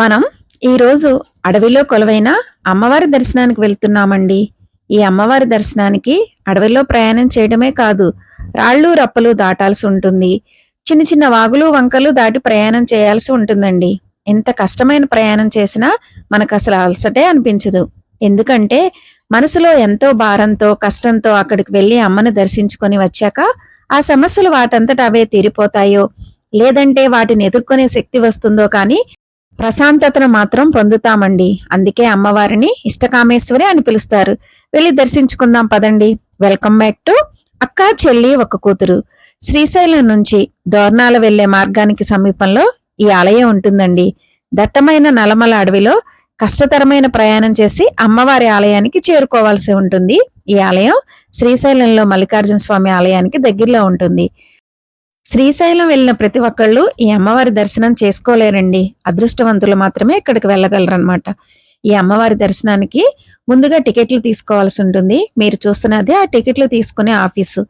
మనం ఈరోజు అడవిలో కొలువైన అమ్మవారి దర్శనానికి వెళ్తున్నామండి. ఈ అమ్మవారి దర్శనానికి అడవిలో ప్రయాణం చేయడమే కాదు రాళ్ళు రప్పలు దాటాల్సి ఉంటుంది. చిన్న చిన్న వాగులు వంకలు దాటి ప్రయాణం చేయాల్సి ఉంటుందండి. ఎంత కష్టమైన ప్రయాణం చేసినా మనకు అసలు అలసటే అనిపించదు. ఎందుకంటే మనసులో ఎంతో భారంతో కష్టంతో అక్కడికి వెళ్ళి అమ్మని దర్శించుకొని వచ్చాక ఆ సమస్యలు వాటంతట అవే తీరిపోతాయో లేదంటే వాటిని ఎదుర్కొనే శక్తి వస్తుందో కానీ ప్రశాంతతను మాత్రం పొందుతామండి. అందుకే అమ్మవారిని ఇష్టకామేశ్వరి అని పిలుస్తారు. వెళ్ళి దర్శించుకుందాం పదండి. వెల్కమ్ బ్యాక్ టు అక్క చెల్లి ఒక కూతురు. శ్రీశైలం నుంచి దోర్నాల వెళ్ళే మార్గానికి సమీపంలో ఈ ఆలయం ఉంటుందండి. దట్టమైన నలమల అడవిలో కష్టతరమైన ప్రయాణం చేసి అమ్మవారి ఆలయానికి చేరుకోవాల్సి ఉంటుంది. ఈ ఆలయం శ్రీశైలంలో మల్లికార్జున స్వామి ఆలయానికి దగ్గరలో ఉంటుంది. శ్రీశైలం వెళ్ళిన ప్రతి ఒక్కళ్ళు ఈ అమ్మవారి దర్శనం చేసుకోలేరండి. అదృష్టవంతులు మాత్రమే ఇక్కడికి వెళ్ళగలరనమాట ఈ అమ్మవారి దర్శనానికి ముందుగా టికెట్లు తీసుకోవాల్సి ఉంటుంది. మీరు చూస్తున్నది ఆ టికెట్లు తీసుకునే ఆఫీసు.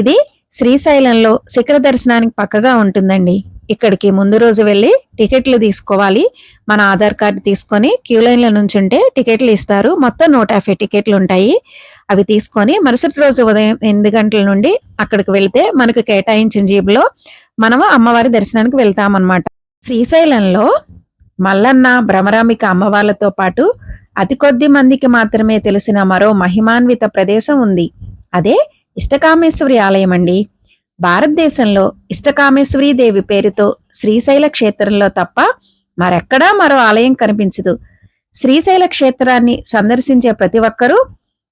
ఇది శ్రీశైలంలో శిఖర దర్శనానికి పక్కగా ఉంటుందండి. ఇక్కడికి ముందు రోజు వెళ్ళి టికెట్లు తీసుకోవాలి. మన ఆధార్ కార్డు తీసుకొని క్యూ లైన్లో నుంచుంటే టికెట్లు ఇస్తారు. మొత్తం నూట యాభై టికెట్లు ఉంటాయి. అవి తీసుకొని మరుసటి రోజు ఉదయం ఎనిమిది గంటల నుండి అక్కడికి వెళితే మనకు కేటాయించిన జీబులో మనము అమ్మవారి దర్శనానికి వెళ్తామన్నమాట. శ్రీశైలంలో మల్లన్న భ్రమరామిక అమ్మవార్లతో పాటు అతి కొద్ది మందికి మాత్రమే తెలిసిన మరో మహిమాన్విత ప్రదేశం ఉంది. అదే ఇష్టకామేశ్వరి ఆలయం అండి. భారతదేశంలో ఇష్టకామేశ్వరి దేవి పేరుతో శ్రీశైల క్షేత్రంలో తప్ప మరెక్కడా మరో ఆలయం కనిపించదు. శ్రీశైల క్షేత్రాన్ని సందర్శించే ప్రతి ఒక్కరూ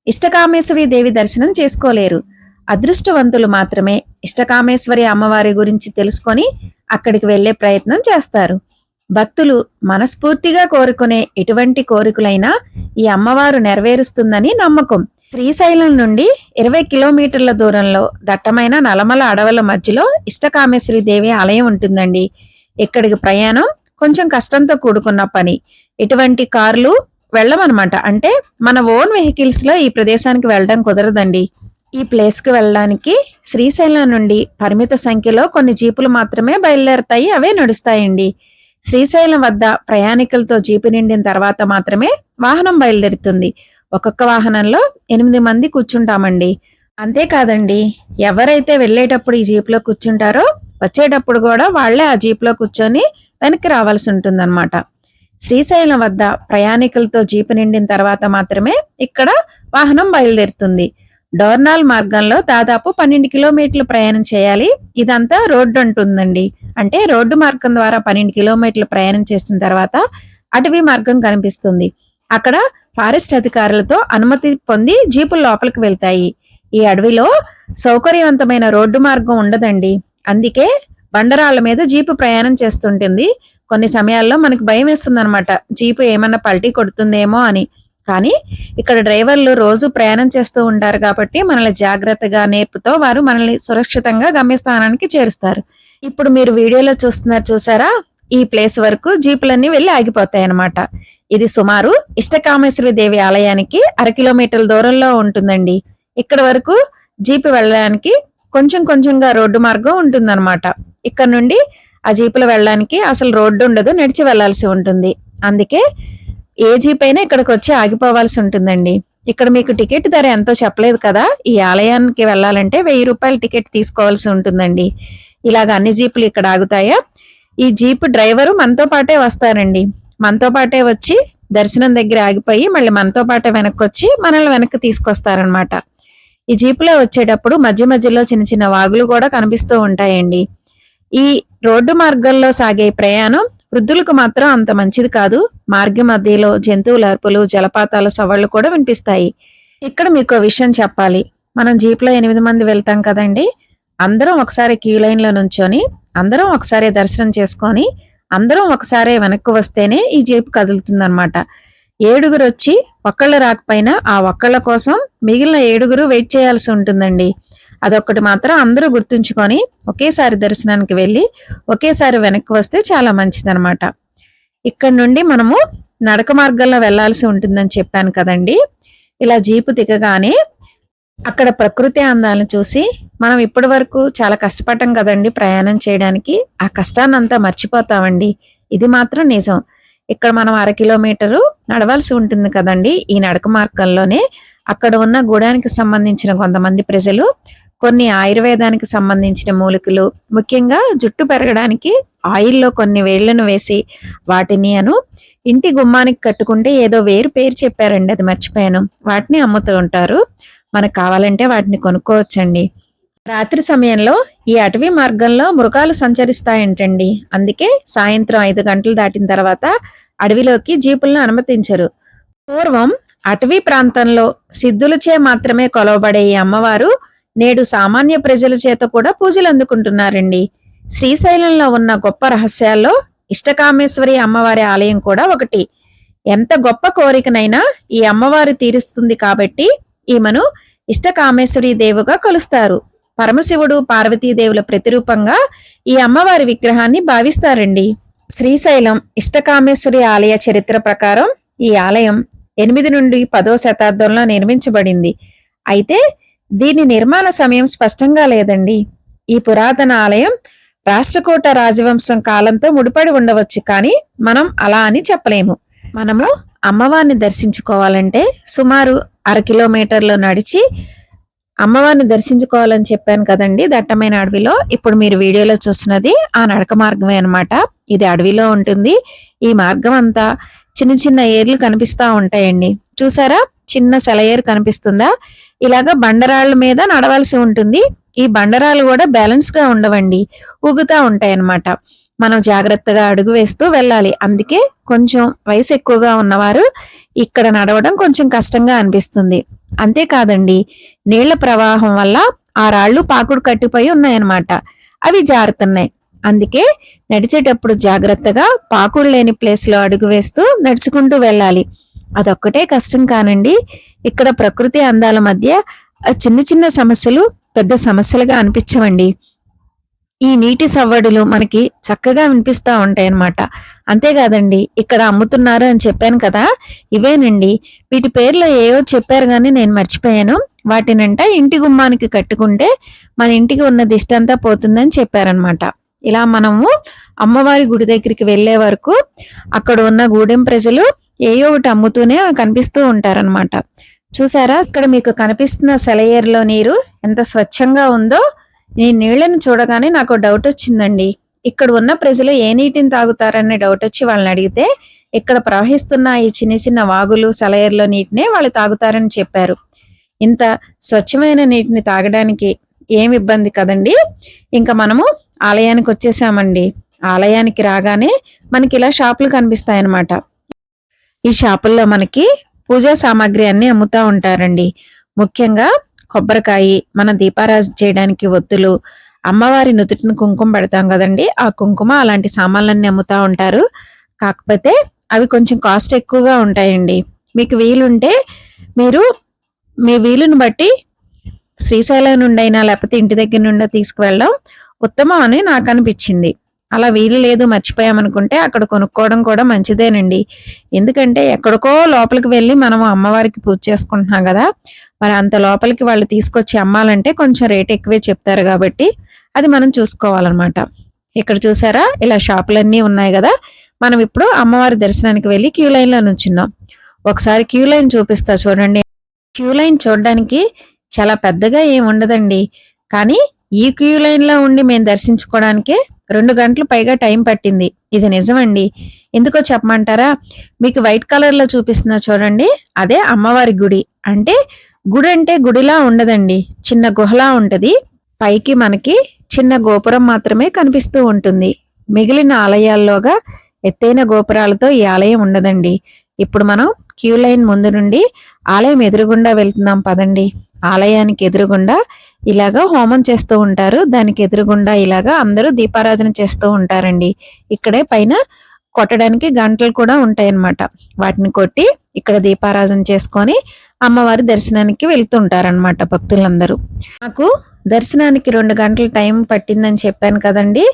ఇష్టకామేశ్వరి దేవి దర్శనం చేసుకోలేరు. అదృష్టవంతులు మాత్రమే ఇష్టకామేశ్వరి అమ్మవారి గురించి తెలుసుకొని అక్కడికి వెళ్ళే ప్రయత్నం చేస్తారు. భక్తులు మనస్ఫూర్తిగా కోరుకునే ఎటువంటి కోరికలైనా ఈ అమ్మవారు నెరవేరుస్తుందని నమ్మకం. శ్రీశైలం నుండి ఇరవై కిలోమీటర్ల దూరంలో దట్టమైన నలమల అడవుల మధ్యలో ఇష్టకామేశ్వరి దేవి ఆలయం ఉంటుందండి. ఇక్కడికి ప్రయాణం కొంచెం కష్టంతో కూడుకున్న పని. ఎటువంటి కార్లు వెళ్ళమన్నమాట అంటే మన ఓన్ వెహికల్స్లో ఈ ప్రదేశానికి వెళ్ళడం కుదరదండి. ఈ ప్లేస్కి వెళ్ళడానికి శ్రీశైలం నుండి పరిమిత సంఖ్యలో కొన్ని జీపులు మాత్రమే బయలుదేరతాయి అవే నడుస్తాయండి. శ్రీశైలం వద్ద ప్రయాణికులతో జీపు నిండిన తర్వాత మాత్రమే వాహనం బయలుదేరుతుంది. ఒక్కొక్క వాహనంలో ఎనిమిది మంది కూర్చుంటామండి. అంతేకాదండి ఎవరైతే వెళ్ళేటప్పుడు ఈ జీప్లో కూర్చుంటారో వచ్చేటప్పుడు కూడా వాళ్ళే ఆ జీప్లో కూర్చొని వెనక్కి రావాల్సి ఉంటుందన్నమాట. శ్రీశైలం వద్ద ప్రయాణికులతో జీపు నిండిన తర్వాత మాత్రమే ఇక్కడ వాహనం బయలుదేరుతుంది. డోర్నాల్ మార్గంలో దాదాపు పన్నెండు కిలోమీటర్లు ప్రయాణం చేయాలి. ఇదంతా రోడ్డు అంటుందండి. అంటే రోడ్డు మార్గం ద్వారా పన్నెండు కిలోమీటర్లు ప్రయాణం చేసిన తర్వాత అటవీ మార్గం కనిపిస్తుంది. అక్కడ ఫారెస్ట్ అధికారులతో అనుమతి పొంది జీపులు లోపలికి వెళ్తాయి. ఈ అడవిలో సౌకర్యవంతమైన రోడ్డు మార్గం ఉండదండి. అందుకే బండరాళ్ళ మీద జీపు ప్రయాణం చేస్తుంటుంది. కొన్ని సమయాల్లో మనకు భయం వేస్తుంది అనమాట జీపు ఏమన్నా పల్టీ కొడుతుందేమో అని. కానీ ఇక్కడ డ్రైవర్లు రోజు ప్రయాణం చేస్తూ ఉంటారు కాబట్టి మనల్ని జాగ్రత్తగా నేర్పుతో వారు మనల్ని సురక్షితంగా గమ్యస్థానానికి చేరుస్తారు. ఇప్పుడు మీరు వీడియోలో చూస్తున్నారు చూసారా? ఈ ప్లేస్ వరకు జీపులన్నీ వెళ్ళి ఆగిపోతాయి అన్నమాట ఇది సుమారు ఇష్టకామేశ్వరి దేవి ఆలయానికి అర కిలోమీటర్ల దూరంలో ఉంటుందండి. ఇక్కడ వరకు జీపు వెళ్ళడానికి కొంచెం కొంచెంగా రోడ్డు మార్గం ఉంటుందన్నమాట. ఇక్కడ నుండి ఆ జీపులు వెళ్ళడానికి అసలు రోడ్డు ఉండదు నడిచి వెళ్ళాల్సి ఉంటుంది. అందుకే ఏ జీప్ అయినా ఇక్కడికి వచ్చి ఆగిపోవాల్సి ఉంటుందండి. ఇక్కడ మీకు టికెట్ ధర ఎంతో చెప్పలేదు కదా? ఈ ఆలయానికి వెళ్ళాలంటే వెయ్యి రూపాయల టికెట్ తీసుకోవాల్సి ఉంటుందండి. ఇలాగ అన్ని జీపులు ఇక్కడ ఆగుతాయా? ఈ జీప్ డ్రైవరు మనతో పాటే వస్తారండి. మనతో పాటే వచ్చి దర్శనం దగ్గర ఆగిపోయి మళ్ళీ మనతో పాటే వెనక్కి వచ్చి మనల్ని వెనక్కి తీసుకొస్తారనమాట ఈ జీపులో వచ్చేటప్పుడు మధ్య మధ్యలో చిన్న చిన్న వాగులు కూడా కనిపిస్తూ ఉంటాయండి. ఈ రోడ్డు మార్గంలో సాగే ప్రయాణం వృద్ధులకు మాత్రం అంత మంచిది కాదు. మార్గ మధ్యలో జంతువుల అరుపులు జలపాతాల సవాళ్ళు కూడా వినిపిస్తాయి. ఇక్కడ మీకు విషయం చెప్పాలి. మనం జీప్లో ఎనిమిది మంది వెళ్తాం కదండి. అందరం ఒకసారి క్యూ లైన్లో నుంచొని అందరం ఒకసారి దర్శనం చేసుకొని అందరం ఒకసారి వెనక్కి వస్తేనే ఈ జీప్ కదులుతుందనమాట ఏడుగురు వచ్చి ఒక్కళ్ళు రాకపోయినా ఆ ఒక్కళ్ళ కోసం మిగిలిన ఏడుగురు వెయిట్ చేయాల్సి ఉంటుందండి. అదొక్కటి మాత్రం అందరూ గుర్తుంచుకొని ఒకేసారి దర్శనానికి వెళ్ళి ఒకేసారి వెనక్కి వస్తే చాలా మంచిదనమాట ఇక్కడ నుండి మనము నడక మార్గంలో వెళ్ళాల్సి ఉంటుందని చెప్పాను కదండి. ఇలా జీపు దిగగానే అక్కడ ప్రకృతి అందాలను చూసి మనం ఇప్పటి వరకు చాలా కష్టపడ్డాం కదండి ప్రయాణం చేయడానికి. ఆ కష్టాన్నంతా మర్చిపోతామండి. ఇది మాత్రం నిజం. ఇక్కడ మనం అర కిలోమీటరు నడవాల్సి ఉంటుంది కదండి ఈ నడక మార్గంలోనే. అక్కడ ఉన్న గూడానికి సంబంధించిన కొంతమంది ప్రజలు కొన్ని ఆయుర్వేదానికి సంబంధించిన మూలికలు ముఖ్యంగా జుట్టు పెరగడానికి ఆయిల్లో కొన్ని వేళ్ళను వేసి వాటిని అను ఇంటి గుమ్మానికి కట్టుకుంటే ఏదో వేరు పేరు చెప్పారండి అది మర్చిపోయాను. వాటిని అమ్ముతూ ఉంటారు. మనకు కావాలంటే వాటిని కొనుక్కోవచ్చండి. రాత్రి సమయంలో ఈ అటవీ మార్గంలో మృగాలు సంచరిస్తాయంటండి. అందుకే సాయంత్రం ఐదు గంటలు దాటిన తర్వాత అడవిలోకి జీపులను అనుమతించరు. పూర్వం అటవీ ప్రాంతంలో సిద్ధులచే మాత్రమే కొలవబడే ఈ అమ్మవారు నేడు సామాన్య ప్రజల చేత కూడా పూజలు అందుకుంటున్నారండి. శ్రీశైలంలో ఉన్న గొప్ప రహస్యాల్లో ఇష్టకామేశ్వరి అమ్మవారి ఆలయం కూడా ఒకటి. ఎంత గొప్ప కోరికనైనా ఈ అమ్మవారు తీరుస్తుంది కాబట్టి ఈమెను ఇష్టకామేశ్వరి దేవుగా కొలుస్తారు. పరమశివుడు పార్వతీదేవుల ప్రతిరూపంగా ఈ అమ్మవారి విగ్రహాన్ని భావిస్తారండి. శ్రీశైలం ఇష్టకామేశ్వరి ఆలయ చరిత్ర ప్రకారం ఈ ఆలయం ఎనిమిది నుండి పదో శతాబ్దంలో నిర్మించబడింది. అయితే దీని నిర్మాణ సమయం స్పష్టంగా లేదండి. ఈ పురాతన ఆలయం రాష్ట్రకూట రాజవంశం కాలంతో ముడిపడి ఉండవచ్చు కానీ మనం అలా అని చెప్పలేము. మనము అమ్మవారిని దర్శించుకోవాలంటే సుమారు అర కిలోమీటర్లు నడిచి అమ్మవారిని దర్శించుకోవాలని చెప్పాను కదండి దట్టమైన అడవిలో. ఇప్పుడు మీరు వీడియోలో చూస్తున్నది ఆ నడక మార్గమే అన్నమాట. ఇది అడవిలో ఉంటుంది. ఈ మార్గం అంతా చిన్న చిన్న ఏర్లు కనిపిస్తా ఉంటాయండి. చూసారా? చిన్న సెలయేరు కనిపిస్తుందా? ఇలాగ బండరాళ్ళ మీద నడవాల్సి ఉంటుంది. ఈ బండరాలు కూడా బ్యాలెన్స్గా ఉండవండి. ఊగుతా ఉంటాయి అన్నమాట మనం జాగ్రత్తగా అడుగు వేస్తూ వెళ్ళాలి. అందుకే కొంచెం వయసు ఎక్కువగా ఉన్నవారు ఇక్కడ నడవడం కొంచెం కష్టంగా అనిపిస్తుంది. అంతేకాదండి నీళ్ళ ప్రవాహం వల్ల ఆ రాళ్ళు పాకుడు కట్టిపోయి ఉన్నాయన్నమాట. అవి జారుతున్నాయి. అందుకే నడిచేటప్పుడు జాగ్రత్తగా పాకుడు లేని ప్లేస్లో అడుగు వేస్తూ నడుచుకుంటూ వెళ్ళాలి. అదొక్కటే కష్టం కానండి. ఇక్కడ ప్రకృతి అందాల మధ్య చిన్న చిన్న సమస్యలు పెద్ద సమస్యలుగా అనిపించవండి. ఈ నీటి సవ్వడులు మనకి చక్కగా వినిపిస్తూ ఉంటాయి అన్నమాట అంతేకాదండి ఇక్కడ అమ్ముతున్నారు అని చెప్పాను కదా ఇవేనండి. వీటి పేర్లు ఏవో చెప్పారు కానీ నేను మర్చిపోయాను. వాటినంట ఇంటి గుమ్మానికి కట్టుకుంటే మన ఇంటికి ఉన్న దిష్టంతా పోతుందని చెప్పారనమాట ఇలా మనము అమ్మవారి గుడి దగ్గరికి వెళ్ళే వరకు అక్కడ ఉన్న గూడెం ప్రజలు ఏయో ఒకటి అమ్ముతూనే కనిపిస్తూ ఉంటారనమాట చూసారా ఇక్కడ మీకు కనిపిస్తున్న సెలయేరులో నీరు ఎంత స్వచ్ఛంగా ఉందో ఈ నీళ్ళను చూడగానే నాకు డౌట్ వచ్చిందండి. ఇక్కడ ఉన్న ప్రజలు ఏ నీటిని తాగుతారనే డౌట్ వచ్చి వాళ్ళని అడిగితే ఇక్కడ ప్రవహిస్తున్న ఈ చిన్న చిన్న వాగులు సెలయర్లో నీటినే వాళ్ళు తాగుతారని చెప్పారు. ఇంత స్వచ్ఛమైన నీటిని తాగడానికి ఏం ఇబ్బంది కదండి? ఇంకా మనము ఆలయానికి వచ్చేసామండి. ఆలయానికి రాగానే మనకి ఇలా షాపులు కనిపిస్తాయన్నమాట. ఈ షాపుల్లో మనకి పూజా సామాగ్రి అన్ని అమ్ముతా ఉంటారండి. ముఖ్యంగా కొబ్బరికాయ మన దీపారాజన చేయడానికి ఒత్తులు అమ్మవారి నుదుటిని కుంకుమ పెడతాం కదండి. ఆ కుంకుమ అలాంటి సామాన్లన్నీ అమ్ముతా ఉంటారు. కాకపోతే అవి కొంచెం కాస్ట్ ఎక్కువగా ఉంటాయండి. మీకు వీలుంటే మీరు మీ వీలుని బట్టి శ్రీశైలం నుండి అయినా లేకపోతే ఇంటి దగ్గర నుండి తీసుకువెళ్ళడం ఉత్తమం అని నాకు అనిపించింది. అలా వీలు లేదు మర్చిపోయామనుకుంటే అక్కడ కొనుక్కోవడం కూడా మంచిదేనండి. ఎందుకంటే ఎక్కడికో లోపలికి వెళ్ళి మనం అమ్మవారికి పూజ చేసుకుంటున్నాం కదా మరి అంత లోపలికి వాళ్ళు తీసుకొచ్చి అమ్మాలంటే కొంచెం రేట్ ఎక్కువే చెప్తారు కాబట్టి అది మనం చూసుకోవాలన్నమాట. ఇక్కడ చూసారా? ఇలా షాపులన్నీ ఉన్నాయి కదా మనం ఇప్పుడు అమ్మవారి దర్శనానికి వెళ్ళి క్యూ లైన్లో నుంచున్నాం. ఒకసారి క్యూ లైన్ చూపిస్తా చూడండి. క్యూ లైన్ చూడడానికి చాలా పెద్దగా ఏమి ఉండదండి. కానీ ఈ క్యూ లైన్లో ఉండి మేము దర్శించుకోవడానికే రెండు గంటలు పైగా టైం పట్టింది. ఇది నిజమండి. ఎందుకో చెప్పమంటారా? మీకు వైట్ కలర్లో చూపిస్తున్నా చూడండి. అదే అమ్మవారి గుడి. అంటే గుడి అంటే గుడిలా ఉండదండి. చిన్న గుహలా ఉంటుంది. పైకి మనకి చిన్న గోపురం మాత్రమే కనిపిస్తూ ఉంటుంది. మిగిలిన ఆలయాల్లోగా ఎత్తైన గోపురాలతో ఈ ఆలయం ఉండదండి. ఇప్పుడు మనం క్యూ లైన్ ముందు నుండి ఆలయం ఎదురుగుండా వెళ్తున్నాం. పదండి. ఆలయానికి ఎదురుగుండా ఇలాగా హోమం చేస్తూ ఉంటారు. దానికి ఎదురుగుండా ఇలాగా అందరూ దీపారాధన చేస్తూ ఉంటారండి. ఇక్కడే పైన కొట్టడానికి గంటలు కూడా ఉంటాయన్నమాట. వాటిని కొట్టి ఇక్కడ దీపారాధన చేసుకొని అమ్మవారి దర్శనానికి వెళ్తుంటారనమాట భక్తులందరూ. నాకు దర్శనానికి రెండు గంటల టైం పట్టిందని చెప్పాను కదండి.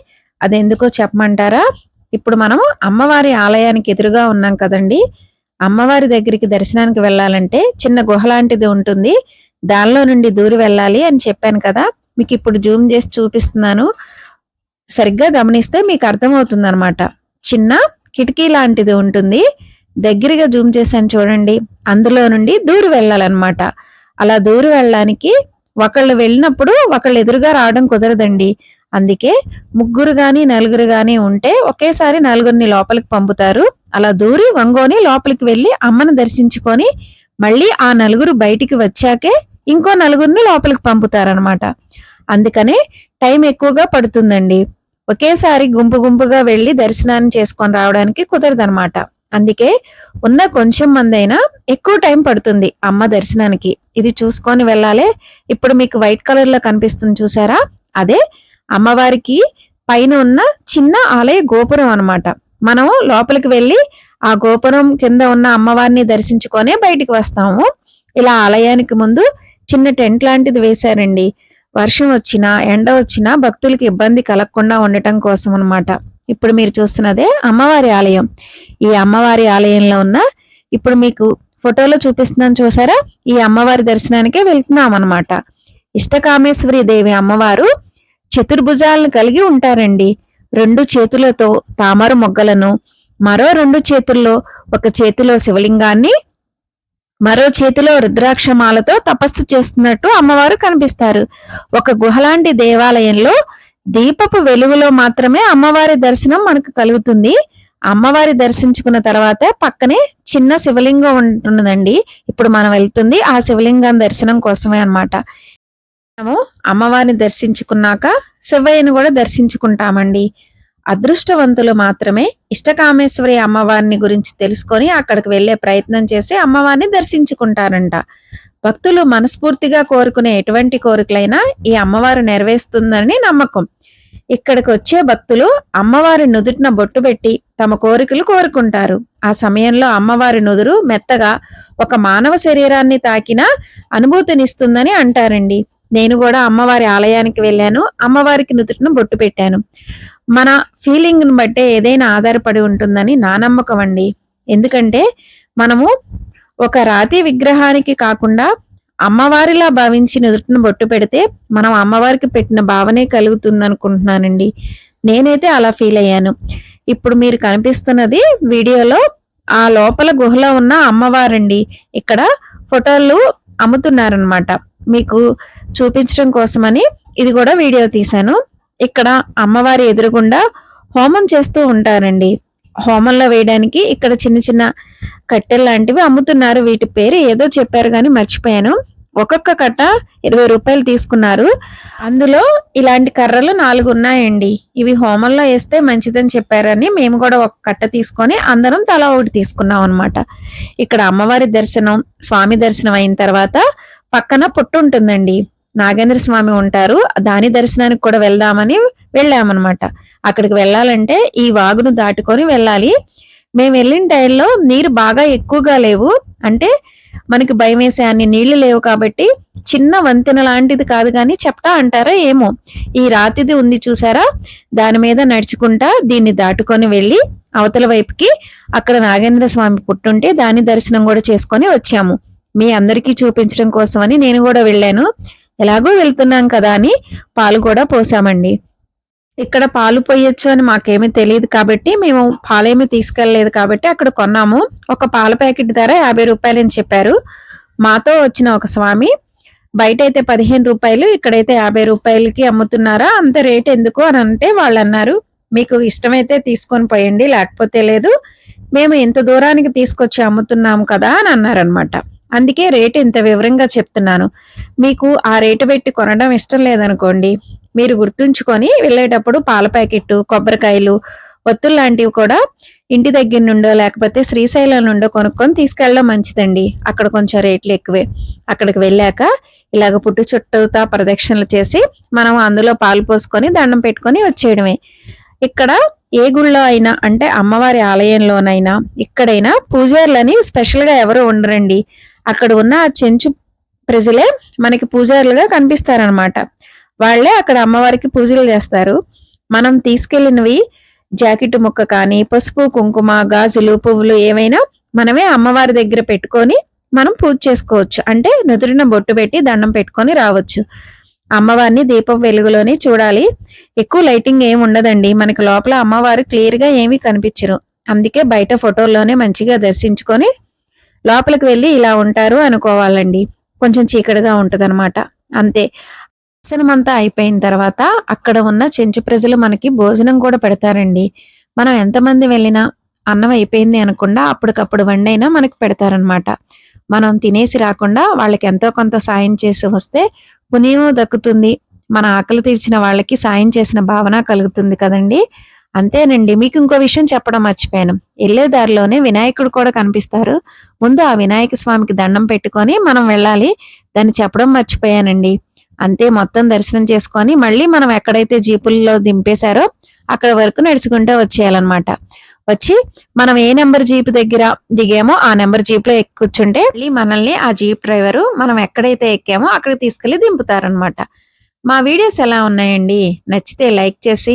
అది ఎందుకో చెప్పమంటారా? ఇప్పుడు మనం అమ్మవారి ఆలయానికి ఎదురుగా ఉన్నాం కదండి. అమ్మవారి దగ్గరికి దర్శనానికి వెళ్ళాలంటే చిన్న గుహ లాంటిది ఉంటుంది. దానిలో నుండి దూరి వెళ్ళాలి అని చెప్పాను కదా మీకు ఇప్పుడు జూమ్ చేసి చూపిస్తున్నాను. సరిగ్గా గమనిస్తే మీకు అర్థమవుతుంది అనమాట చిన్న కిటికీ లాంటిది ఉంటుంది. దగ్గరగా జూమ్ చేశాను చూడండి. అందులో నుండి దూరి వెళ్ళాలన్నమాట. అలా దూరి వెళ్ళడానికి ఒకళ్ళు వెళ్ళినప్పుడు ఒకళ్ళు ఎదురుగా రావడం కుదరదండి. అందుకే ముగ్గురు కానీ నలుగురు కానీ ఉంటే ఒకేసారి నలుగురిని లోపలికి పంపుతారు. అలా దూరి వంగోని లోపలికి వెళ్ళి అమ్మను దర్శించుకొని మళ్ళీ ఆ నలుగురు బయటికి వచ్చాకే ఇంకో నలుగురిని లోపలికి పంపుతారనమాట అందుకనే టైం ఎక్కువగా పడుతుందండి. ఒకేసారి గుంపు గుంపుగా వెళ్ళి దర్శనాన్ని చేసుకొని రావడానికి కుదరదనమాట అందుకే ఉన్న కొంచెం మంది అయినా ఎక్కువ టైం పడుతుంది అమ్మ దర్శనానికి. ఇది చూసుకొని వెళ్ళాలి. ఇప్పుడు మీకు వైట్ కలర్లో కనిపిస్తుంది చూసారా? అదే అమ్మవారికి పైన ఉన్న చిన్న ఆలయ గోపురం అనమాట మనం లోపలికి వెళ్ళి ఆ గోపురం కింద ఉన్న అమ్మవారిని దర్శించుకొనే బయటికి వస్తాము. ఇలా ఆలయానికి ముందు చిన్న టెంట్ లాంటిది వేశారండి. వర్షం వచ్చినా ఎండ వచ్చినా భక్తులకి ఇబ్బంది కలగకుండా ఉండటం కోసం అనమాట ఇప్పుడు మీరు చూస్తున్నదే అమ్మవారి ఆలయం. ఈ అమ్మవారి ఆలయంలో ఉన్న ఇప్పుడు మీకు ఫోటోలో చూపిస్తున్నాను చూసారా? ఈ అమ్మవారి దర్శనానికే వెళ్తున్నాం అనమాట ఇష్టకామేశ్వరి దేవి అమ్మవారు చతుర్భుజాలను కలిగి ఉంటారండి. రెండు చేతులతో తామర మొగ్గలను మరో రెండు చేతుల్లో ఒక చేతిలో శివలింగాన్ని మరో చేతిలో రుద్రాక్షమాలతో తపస్సు చేస్తున్నట్టు అమ్మవారు కనిపిస్తారు. ఒక గుహలాంటి దేవాలయంలో దీపపు వెలుగులో మాత్రమే అమ్మవారి దర్శనం మనకు కలుగుతుంది. అమ్మవారి దర్శించుకున్న తర్వాత పక్కనే చిన్న శివలింగం ఉంటున్నదండి ఇప్పుడు మనం వెళ్తుంది ఆ శివలింగం దర్శనం కోసమే అన్నమాట. మనము అమ్మవారిని దర్శించుకున్నాక శివయ్యను కూడా దర్శించుకుంటామండి. అదృష్టవంతులు మాత్రమే ఇష్టకామేశ్వరి అమ్మవారిని గురించి తెలుసుకొని అక్కడికి వెళ్ళే ప్రయత్నం చేసి అమ్మవారిని దర్శించుకుంటారంట. భక్తులు మనస్ఫూర్తిగా కోరుకునే ఎటువంటి కోరికలైనా ఈ అమ్మవారు నెరవేరుస్తుందని నమ్మకం. ఇక్కడికి వచ్చే భక్తులు అమ్మవారి నుదుటిన బొట్టు పెట్టి తమ కోరికలు కోరుకుంటారు. ఆ సమయంలో అమ్మవారి నుదురు మెత్తగా ఒక మానవ శరీరాన్ని తాకిన అనుభూతినిస్తుందని అంటారండి. నేను కూడా అమ్మవారి ఆలయానికి వెళ్ళాను. అమ్మవారికి నుదుటిన బొట్టు పెట్టాను. మన ఫీలింగ్ని బట్టే ఏదైనా ఆధారపడి ఉంటుందని నా నమ్మకం అండి. ఎందుకంటే మనము ఒక రాతి విగ్రహానికి కాకుండా అమ్మవారిలా భావించి నుదుటిన బొట్టు పెడితే మనం అమ్మవారికి పెట్టిన భావనే కలుగుతుంది అనుకుంటున్నానండి నేనైతే అలా ఫీల్ అయ్యాను. ఇప్పుడు మీరు కనిపిస్తున్నది వీడియోలో ఆ లోపల గుహలో ఉన్న అమ్మవారండి. ఇక్కడ ఫోటోలు అమ్ముతున్నారనమాట మీకు చూపించడం కోసమని ఇది కూడా వీడియో తీశాను. ఇక్కడ అమ్మవారి ఎదురుగుండా హోమం చేస్తూ ఉంటారండి. హోమంలో వేయడానికి ఇక్కడ చిన్న చిన్న కట్టెలు లాంటివి అమ్ముతున్నారు. వీటి పేరు ఏదో చెప్పారు కానీ మర్చిపోయాను. ఒక్కొక్క కట్ట ఇరవై రూపాయలు తీసుకున్నారు. అందులో ఇలాంటి కర్రలు నాలుగు ఉన్నాయండి. ఇవి హోమంలో వేస్తే మంచిదని చెప్పారని మేము కూడా ఒక కట్ట తీసుకొని అందరం తలా ఒకటి తీసుకున్నాం అనమాట ఇక్కడ అమ్మవారి దర్శనం స్వామి దర్శనం అయిన తర్వాత పక్కన పుట్టు ఉంటుందండి. నాగేంద్ర స్వామి ఉంటారు. దాని దర్శనానికి కూడా వెళ్దామని వెళ్ళామన్నమాట. అక్కడికి వెళ్ళాలంటే ఈ వాగును దాటుకొని వెళ్ళాలి. మేము వెళ్ళిన టైంలో నీరు బాగా ఎక్కువగా లేవు. అంటే మనకి భయం వేసే అన్ని నీళ్ళు లేవు కాబట్టి చిన్న వంతెన లాంటిది కాదు కానీ చెప్తా అంటారా ఏమో. ఈ రాతిది ఉంది చూసారా? దాని మీద నడుచుకుంటా దీన్ని దాటుకొని వెళ్ళి అవతల వైపుకి అక్కడ నాగేంద్ర స్వామి పుట్టుంటే దాని దర్శనం కూడా చేసుకొని వచ్చాము. మీ అందరికీ చూపించడం కోసమని నేను కూడా వెళ్ళాను. ఎలాగో వెళ్తున్నాం కదా అని పాలు కూడా పోసామండి. ఇక్కడ పాలు పోయొచ్చు అని మాకేమీ తెలియదు కాబట్టి మేము పాలేమీ తీసుకెళ్ళలేదు కాబట్టి అక్కడ కొన్నాము. ఒక పాల ప్యాకెట్ ధర యాభై రూపాయలు అని చెప్పారు. మాతో వచ్చిన ఒక స్వామి బయట అయితే పదిహేను రూపాయలు ఇక్కడైతే యాభై రూపాయలకి అమ్ముతున్నారా? అంత రేట్ ఎందుకు? అని అంటే వాళ్ళు అన్నారు మీకు ఇష్టమైతే తీసుకొని పోయండి లేకపోతే లేదు. మేము ఇంత దూరానికి తీసుకొచ్చి అమ్ముతున్నాము కదా అని అన్నారనమాట అందుకే రేటు ఇంత వివరంగా చెప్తున్నాను. మీకు ఆ రేటు పెట్టి కొనడం ఇష్టం లేదనుకోండి మీరు గుర్తుంచుకొని వెళ్ళేటప్పుడు పాల ప్యాకెట్ కొబ్బరికాయలు ఒత్తులు లాంటివి కూడా ఇంటి దగ్గర నుండో లేకపోతే శ్రీశైలం నుండో కొనుక్కొని తీసుకెళ్ళడం మంచిదండి. అక్కడ కొంచెం రేట్లు ఎక్కువే. అక్కడికి వెళ్ళాక ఇలాగ పుట్టు చుట్టూతా ప్రదక్షిణలు చేసి మనం అందులో పాలు పోసుకొని దండం పెట్టుకొని వచ్చేయడమే. ఇక్కడ ఏ గుళ్ళో అయినా అంటే అమ్మవారి ఆలయంలోనైనా ఇక్కడైనా పూజారులని స్పెషల్గా ఎవరు ఉండరండి. అక్కడ ఉన్న ఆ చెంచు ప్రజలే మనకి పూజారులుగా కనిపిస్తారనమాట వాళ్ళే అక్కడ అమ్మవారికి పూజలు చేస్తారు. మనం తీసుకెళ్ళినవి జాకెట్ ముక్క కానీ పసుపు కుంకుమ గాజులు పువ్వులు ఏవైనా మనమే అమ్మవారి దగ్గర పెట్టుకొని మనం పూజ చేసుకోవచ్చు. అంటే నుదురిన బొట్టు పెట్టి దండం పెట్టుకొని రావచ్చు. అమ్మవారిని దీపం వెలుగులోనే చూడాలి. ఎక్కువ లైటింగ్ ఏమి ఉండదండి. మనకి లోపల అమ్మవారు క్లియర్గా ఏమీ కనిపించరు. అందుకే బయట ఫోటోల్లోనే మంచిగా దర్శించుకొని లోపలికి వెళ్ళి ఇలా ఉంటారు అనుకోవాలండి. కొంచెం చీకటిగా ఉంటదన్నమాట. అంతే. దర్శనం అంతా అయిపోయిన తర్వాత అక్కడ ఉన్న చెంచు ప్రజలు మనకి భోజనం కూడా పెడతారండి. మనం ఎంతమంది వెళ్ళినా అన్నం అయిపోయింది అనకుండా అప్పటికప్పుడు వండైనా మనకి పెడతారనమాట మనం తినేసి రాకుండా వాళ్ళకి ఎంతో కొంత సాయం చేసి వస్తే పుణ్యము దక్కుతుంది. మన ఆకలి తీర్చిన వాళ్ళకి సాయం చేసిన భావన కలుగుతుంది కదండి. అంతేనండి. మీకు ఇంకో విషయం చెప్పడం మర్చిపోయాను. వెళ్ళే దారిలోనే వినాయకుడు కూడా కనిపిస్తారు. ముందు ఆ వినాయక స్వామికి దండం పెట్టుకొని మనం వెళ్ళాలి. దాన్ని చెప్పడం మర్చిపోయానండి. అంతే మొత్తం దర్శనం చేసుకొని మళ్ళీ మనం ఎక్కడైతే జీపుల్లో దింపేశారో అక్కడ వరకు నడుచుకుంటూ వచ్చేయాలన్నమాట. వచ్చి మనం ఏ నెంబర్ జీప్ దగ్గర దిగామో ఆ నెంబర్ జీప్లో కూర్చుంటే మళ్ళీ మనల్ని ఆ జీప్ డ్రైవరు మనం ఎక్కడైతే ఎక్కామో అక్కడికి తీసుకెళ్ళి దింపుతారనమాట మా వీడియోస్ ఎలా ఉన్నాయండి? నచ్చితే లైక్ చేసి